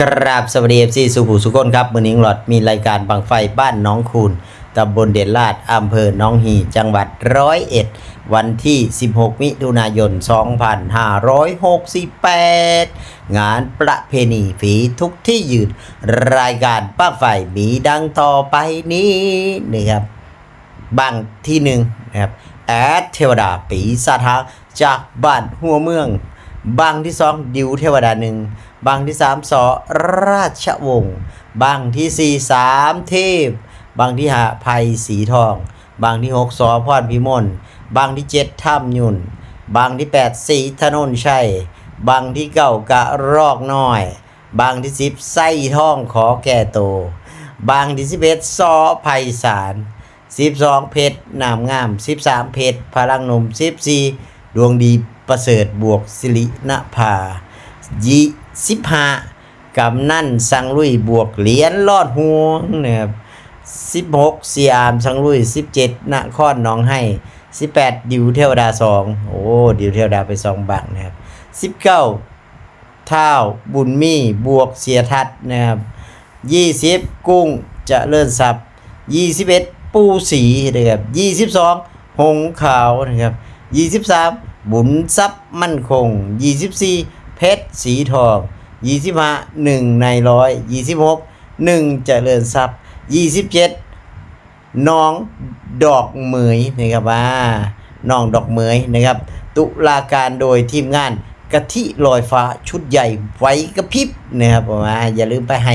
กราบสวัสดีเอฟซีสุขุสุขนครับมือนิงหลอดมีรายการบังไฟบ้านน้องคูนตำบลเด่นลาดอำเภอหน้องฮีจังหวัดร้อยเอ็ดวันที่ 16 มิถุนายน 2568 งานประเพณีฝีทุกที่ยืน รายการป้าไฟมีดังต่อไปนี้นะครับบังที่หนึ่งนะครับแอดเทวดาปีศาจหาจากบ้านหัวเมือง บังที่สองดิวเทวดาหนึ่งบังที่สามสอราชวงศ์บังที่สี่สามเทพบังที่ห้าภัยสีทองบังที่หกสอพรพิมลบังที่เจ็ดถ้ำยุนบังที่แปดสีถนนชัยบังที่เก้ากะรอกน้อยบังที่สิบไส้ท่องขอแก่โตบังที่สิบเอ็ดซอไพศาลสิบสองเพชรนามงามสิบสามเพชรพลังหนุ่มสิบสี่ดวงดี ประเสริฐบวกสิรินภายี่สิบห้ากำนั่นสังลุยบวกเหรียญลอดห่วงนะครับสิบหกเสียามสังลุยสิบเจ็ดนครหน้องให้สิบแปดดิวเทวดาสองโอ้ดิวเทวดาไปสองบังนะครับสิบเก้าเท่าบุญมีบวกเสียทัศน์นะครับยี่สิบกุ้งจะเลื่อนทรัพย์ยี่สิบเอ็ดปูสีนะครับยี่สิบสองหงขาวนะครับยี่สิบสาม บุญทรัพย์มั่นคงยี่สิบสี่เพชรสีทองยี่สิบห้าหนึ่งในร้อยยี่สิบหกหนึ่งเจริญทรัพย์ยี่สิบเจ็ดน้องดอกเหมยนะครับว่าน้องดอกเหมยนะครับ ตุลาการโดยทีมงานกะทิลอยฟ้าชุดใหญ่ไว้กระพริบนะครับผมว่าอย่าลืมไปให้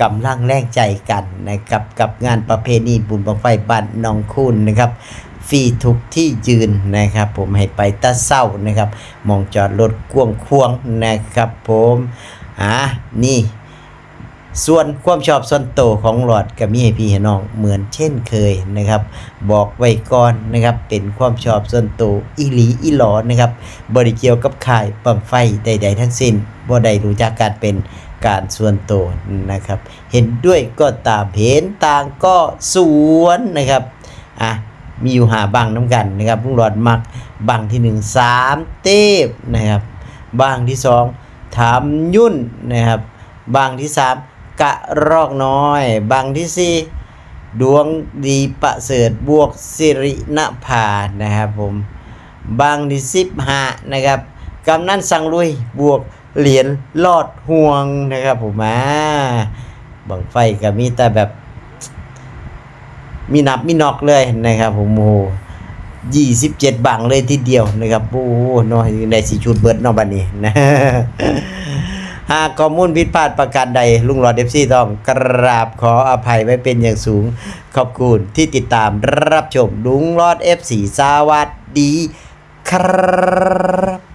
กำลังแรงใจกันนะครับกับงานประเพณีบุญบังไฟบ้านหนองคูนนะครับ ฟรีทุกที่ยืนนะครับ ผมให้ไปตะเศร้านะครับมองจอดรถกวงควงนะครับ ผมอ่านี่ ส่วนความชอบส่วนโตวของหลอดกับมีให้พี่ให้น้องเหมือนเช่นเคยนะครับ บอกไว้ก่อนนะครับเป็นความชอบส่วนโตวอีหลีอีหลอนะครับบริเกี่ยวกับข่ายบังไฟใด ๆ ทั้งสิ้นบ่ได้รู้จักการเป็นการส่วนโตวนะครับ เห็นด้วยก็ตามเห็นต่างก็สวนนะครับอะ มีอยู่หาบังน้ำกันนะครับลุงหลอดมักบังที่หนึ่งสามเทพนะครับบังที่สองถามยุ่นนะครับบางที่สามกะรอกน้อยบางที่สี่ดวงดีประเสริฐบวกสิรินภานะครับผมบางที่สิบห้านะครับกำนันสังลุยบวกเหรียญลอดห่วงนะครับผมอ่าบังไฟก็มีแต่แบบ มีนับมีนอกเลยนะครับ ผมโอ้ยี่สิบเจ็ดบังเลยทีเดียวนะครับโอ้โหน้อยในสีชุดเบิร์ดนอกบันนี้นะหากข้อมูลผิดพลาดประการใด ลุงหลอดเอฟซีต้องกราบขออภัยไว้เป็นอย่างสูง ขอบคุณที่ติดตามรับชมลุงหลอดเอฟซีสวัสดีครับ